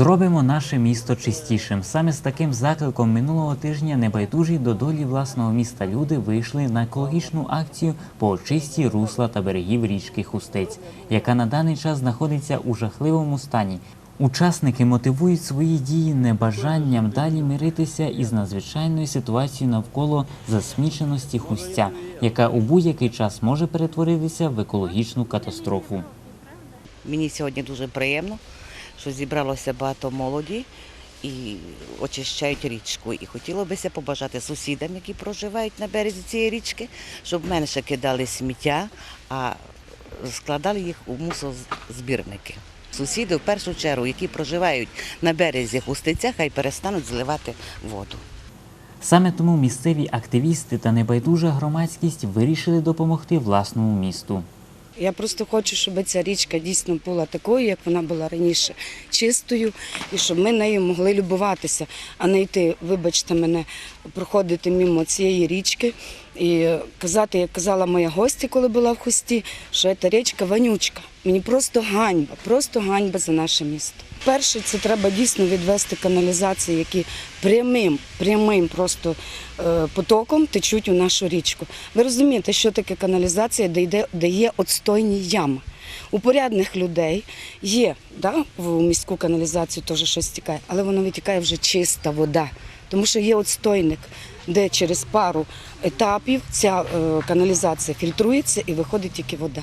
Зробимо наше місто чистішим. Саме з таким закликом минулого тижня небайдужі до долі власного міста люди вийшли на екологічну акцію по очисті русла та берегів річки Хустець, яка на даний час знаходиться у жахливому стані. Учасники мотивують свої дії небажанням далі миритися із надзвичайною ситуацією навколо засміченості хустя, яка у будь-який час може перетворитися в екологічну катастрофу. Мені сьогодні дуже приємно, що зібралося багато молоді і очищають річку. І хотіло бися побажати сусідам, які проживають на березі цієї річки, щоб менше кидали сміття, а складали їх у мусозбірники. Сусіди, в першу чергу, які проживають на березі Хустиця, хай перестануть зливати воду. Саме тому місцеві активісти та небайдужа громадськість вирішили допомогти власному місту. Я просто хочу, щоб ця річка дійсно була такою, як вона була раніше, чистою, і щоб ми нею могли любуватися, а не йти, вибачте мене, проходити мимо цієї річки і казати, як казала моя гостя, коли була в хусті, що ця річка вонючка. Мені просто ганьба, просто ганьба за наше місто. Перше, це треба дійсно відвести каналізації, які прямим, прямим просто е, потоком течуть у нашу річку. Ви розумієте, що таке каналізація, де йде, де є отстойні ями. У порядних людей є да, в міську каналізацію теж щось тікає, але воно витікає вже чиста вода, тому що є отстойник, де через пару етапів ця е, каналізація фільтрується і виходить тільки вода.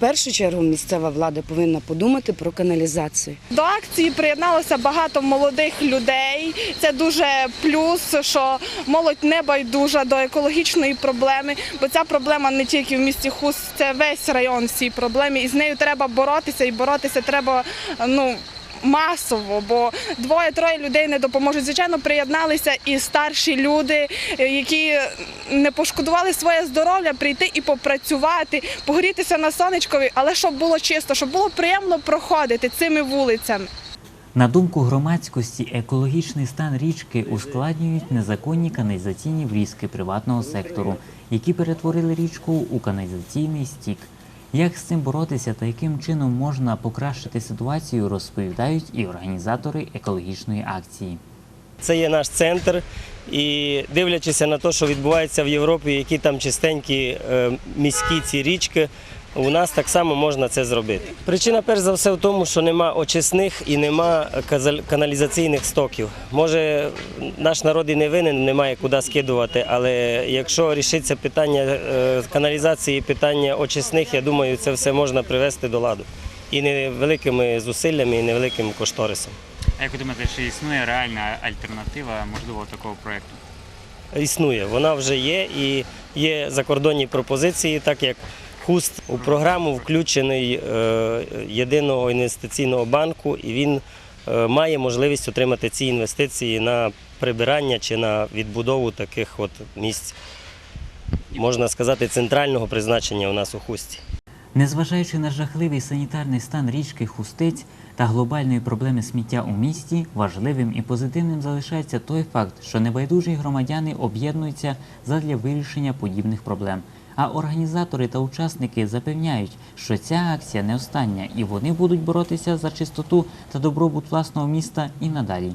Першу чергу місцева влада повинна подумати про каналізацію. До акції приєдналося багато молодих людей. Це дуже плюс, що молодь не байдужа до екологічної проблеми, бо ця проблема не тільки в місті Хуст, це весь район в цій проблемі, і з нею треба боротися, і боротися треба ну. Масово, бо двоє-троє людей не допоможуть. Звичайно, приєдналися і старші люди, е, які не пошкодували своє здоров'я, прийти і попрацювати, погрітися на сонечкові, але щоб було чисто, щоб було приємно проходити цими вулицями. На думку громадськості, екологічний стан річки ускладнюють незаконні каналізаційні врізки приватного сектору, які перетворили річку у каналізаційний стік. Як з цим боротися та яким чином можна покращити ситуацію, розповідають і організатори екологічної акції. Це є наш центр, і дивлячись на те, що відбувається в Європі, які там чистенькі е, міські ці річки, у нас так само можна це зробити. Причина, перш за все, в тому, що нема очисних і нема каналізаційних стоків. Може, наш народ і не винен, немає куди скидувати, але якщо рішиться питання е, каналізації, питання очисних, я думаю, це все можна привести до ладу. І невеликими зусиллями, і невеликим кошторисом. А як ви думаєте, чи існує реальна альтернатива можливо такого проєкту? існує. Вона вже є і є закордонні пропозиції, так як хуст у програму включений е, єдиного інвестиційного банку, і він е, має можливість отримати ці інвестиції на прибирання чи на відбудову таких от місць, можна сказати, центрального призначення у нас у хусті. Незважаючи на жахливий санітарний стан річки Хустець та глобальної проблеми сміття у місті, важливим і позитивним залишається той факт, що небайдужі громадяни об'єднуються задля вирішення подібних проблем. А організатори та учасники запевняють, що ця акція не остання, і вони будуть боротися за чистоту та добробут власного міста і надалі.